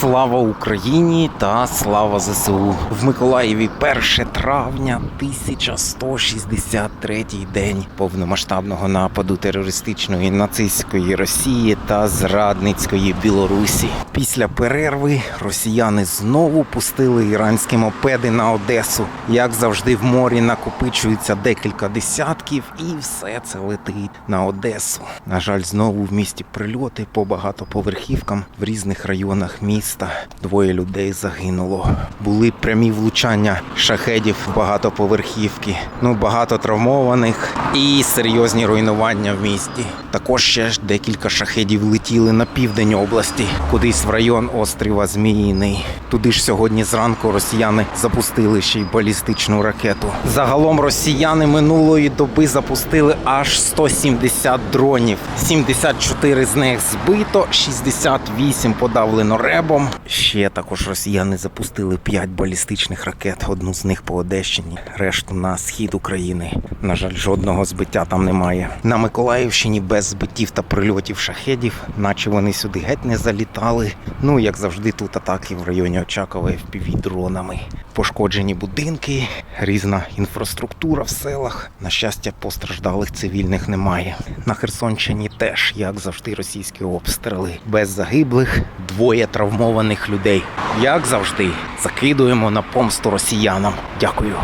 Слава Україні та слава ЗСУ в Миколаєві 1 травня 1163 день повномасштабного нападу терористичної нацистської Росії та зрадницької Білорусі. Після перерви росіяни знову пустили іранські мопеди на Одесу. Як завжди, в морі накопичується декілька десятків, і все це летить на Одесу. На жаль, знову в місті прильоти по багатоповерхівкам в різних районах міста. Двоє людей загинуло. Були прямі влучання шахедів багатоповерхівки. Ну багато травмованих і серйозні руйнування в місті. Також ще ж декілька шахедів летіли на південь області, кудись в район острова Зміїний. Туди ж сьогодні зранку росіяни запустили ще й балістичну ракету. Загалом росіяни минулої доби запустили аж 170 дронів. 74 з них збито, 68 подавлено ребом. Ще також росіяни запустили 5 балістичних ракет. Одну з них по Одещині, решту на схід України. На жаль, жодного збиття там немає. На Миколаївщині без збиттів та прильотів шахедів, наче вони сюди геть не залітали. Ну як завжди, тут атаки в районі Очакова fpv дронами. Пошкоджені будинки, різна інфраструктура в селах. На щастя, постраждалих цивільних немає. На Херсонщині теж, як завжди, російські обстріли. Без загиблих, двоє травмованих людей. Як завжди, закидуємо на помсту росіянам. Дякую.